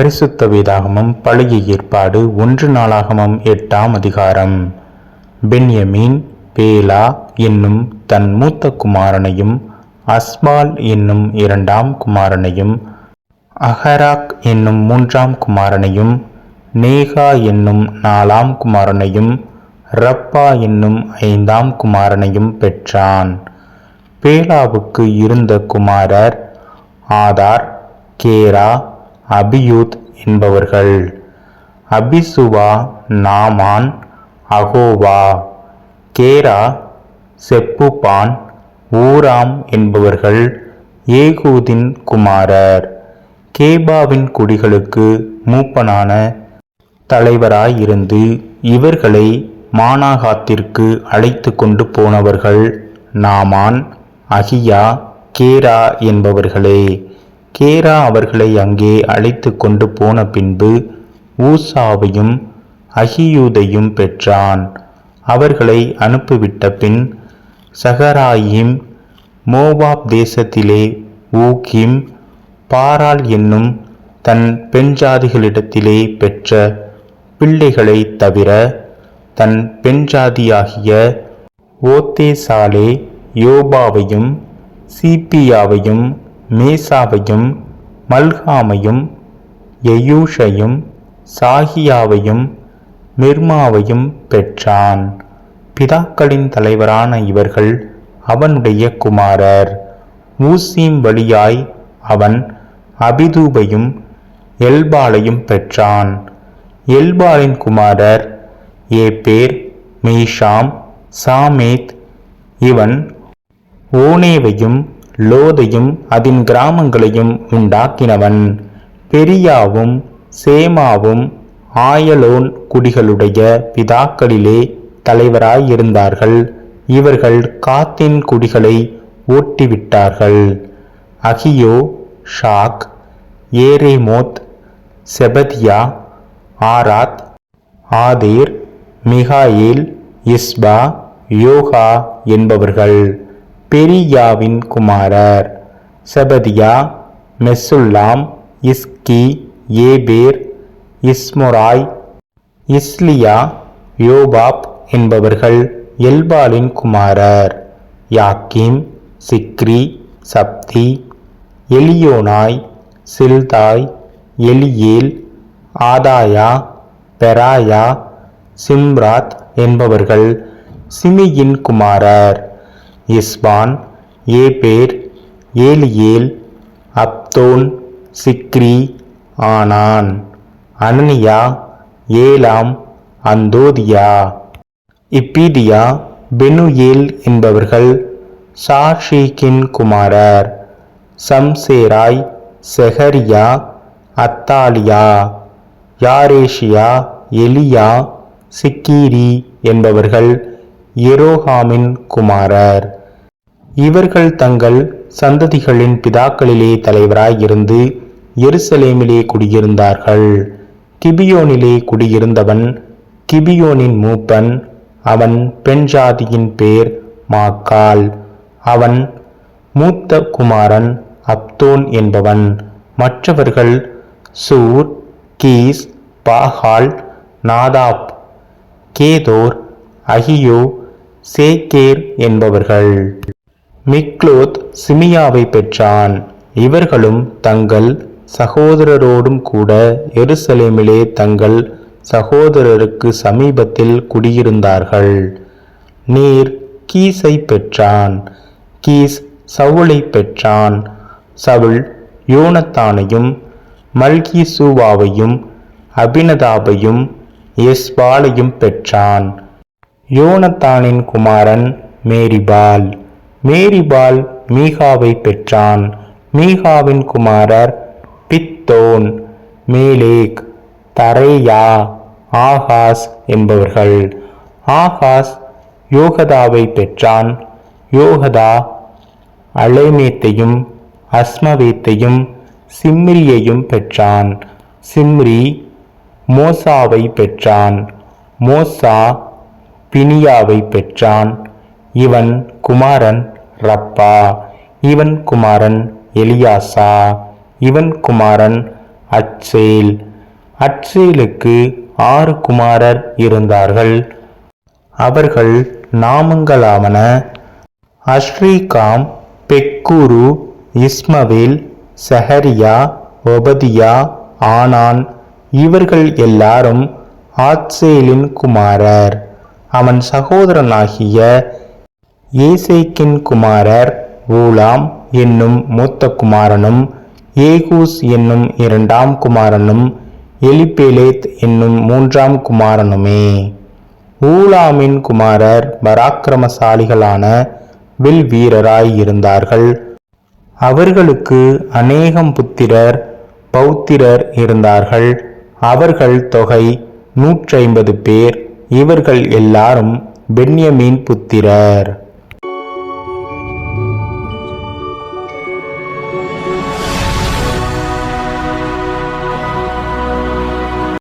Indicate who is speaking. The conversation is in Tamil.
Speaker 1: பரிசுத்த வேதாகமம் பழைய ஏற்பாடு ஒன்று நாளாகமம் எட்டாம் அதிகாரம். பென்யமீன் பேலா என்னும் தன் மூத்த குமாரனையும் அஸ்பால் என்னும் இரண்டாம் குமாரனையும் அஹராக் என்னும் மூன்றாம் குமாரனையும் நேகா என்னும் நாலாம் குமாரனையும் ரப்பா என்னும் ஐந்தாம் குமாரனையும் பெற்றான். பேலாவுக்கு இருந்த குமாரர் ஆதார் கேரா அபியூத் என்பவர்கள். அபிசுவா நாமான் அகோவா கேரா செப்புபான் ஊராம் என்பவர்கள் ஏகூதின் குமாரர். கேபாவின் குடிகளுக்கு மூப்பனான தலைவராயிருந்து இவர்களை மானாகாத்திற்கு அழைத்து கொண்டு போனவர்கள் நாமான் அகியா கேரா என்பவர்களே. கேரா அவர்களை அங்கே அழைத்து கொண்டு போன பின்பு ஊசாவையும் அகியூதையும் பெற்றான். அவர்களை அனுப்பிவிட்ட பின் சஹராயிம் மோவாப் தேசத்திலே ஊகிம் பாராள் என்னும் தன் பெண்ஜாதிகளிடத்திலே பெற்ற பிள்ளைகளைத் தவிர தன் பெண்ஜாதியாகிய ஓத்தேசாலே யோபாவையும் சீப்பியாவையும் மேசாவையும் மல்காமையும் எயூஷையும் சாகியாவையும் மிர்மாவையும் பெற்றான். பிதாக்களின் தலைவரான இவர்கள் அவனுடைய குமாரர். ஊசீம் வழியாய் அவன் அபிதூபையும் எல்பாலையும் பெற்றான். எல்பாலின் குமாரர் ஏபேர் மீஷாம் சாமேத் இவன் ஓனேவையும் லோதையும் அதன் கிராமங்களையும் உண்டாக்கினவன். பெரியாவும் சேமாவும் ஆயலோன் குடிகளுடைய பிதாக்களிலே தலைவராயிருந்தார்கள். இவர்கள் காத்தின் குடிகளை ஓட்டிவிட்டார்கள். அகியோ ஷாக் ஏரேமோத் செபதியா ஆராத் ஆதேர் மிகாயில் இஸ்பா யோகா என்பவர்கள். பெரியாவின் குமாரர் செபதியா மெசுல்லாம் இஸ்கி ஏபேர் இஸ்முராய் இஸ்லியா யோபாப் என்பவர்கள் எல்பாலின் குமாரர் யாக்கீம் சிக்ரி சப்தி எலியோனாய் சில்தாய் எலியேல் ஆதாயா பெராயா சிம்ராத் என்பவர்கள் சிமியின் குமாரர். இஸ்பான் ஏபேர் ஏலியேல் அப்தோன் சிக்ரி ஆனான். அனனியா ஏலாம் அந்தோதியா. இப்பீதியா பெனுயேல் என்பவர்கள் சாஷீக்கின் குமாரர். சம்சேராய் செஹரியா அத்தாலியா. யாரேஷியா எலியா சிக்கீரி என்பவர்கள் எரோஹாமின் குமாரர். இவர்கள் தங்கள் சந்ததிகளின் பிதாக்களிலே தலைவராய் இருந்து எருசலேமிலே குடியிருந்தார்கள். கிபியோனிலே குடியிருந்தவன் கிபியோனின் மூப்பன் அவன் பெண் ஜாதியின் பேர் மாக்கால் அவன் மூத்த குமாரன் அப்தோன் என்பவன். மற்றவர்கள் சூர் கீஸ் பாகால் நாதாப் கேதோர் அகியோ சேக்கேர் என்பவர்கள். மிக்லோத் சிமியாவை பெற்றான். இவர்களும் தங்கள் சகோதரரோடும் கூட எருசலேமிலே தங்கள் சகோதரருக்கு சமீபத்தில் குடியிருந்தார்கள். நீர் கீஸை பெற்றான். கீஸ் சவுளை பெற்றான். சவுள் யோனத்தானையும் மல்கிசூவாவையும் அபினதாபையும் எஸ்பாலையும் பெற்றான். யோனத்தானின் குமாரன் மேரிபால். மேரிபால் மீகாவை பெற்றான். மீகாவின் குமாரர் பித்தோன். மேலேக் தரேயா ஆகாஸ் என்பவர்கள். ஆகாஸ் யோகதாவை பெற்றான். யோகதா அலைமேத்தையும் அஸ்மவேத்தையும் சிம்ரியையும் பெற்றான். சிம்ரி மோசாவை பெற்றான். மோசா பினியாவை பெற்றான். இவன் குமாரன் ரப்பா. இவன் குமாரன் எலியாசா. இவன் குமாரன் அட்சேல். அட்சேலுக்கு ஆறு குமாரர் இருந்தார்கள். அவர்கள் நாமங்களாவன. அஸ்ரீகாம் பெக்கூரு இஸ்மவேல் சஹரியா ஒபதியா ஆனான். இவர்கள் எல்லாரும் ஆத்சேலின் குமாரர். அவன் சகோதரனாகிய ஏசேக்கின் குமாரர் ஊலாம் என்னும் மூத்த குமாரனும் ஏகூஸ் என்னும் இரண்டாம் குமாரனும் எலிபேலேத் என்னும் மூன்றாம் குமாரனுமே. ஊலாமின் குமாரர் பராக்கிரமசாலிகளான வில் வீரராய் இருந்தார்கள். அவர்களுக்கு அநேகம் புத்திரர் பௌத்திரர் இருந்தார்கள். அவர்கள் தொகை நூற்றைம்பது பேர். இவர்கள் எல்லாரும் பென்யமீன் புத்திரர்.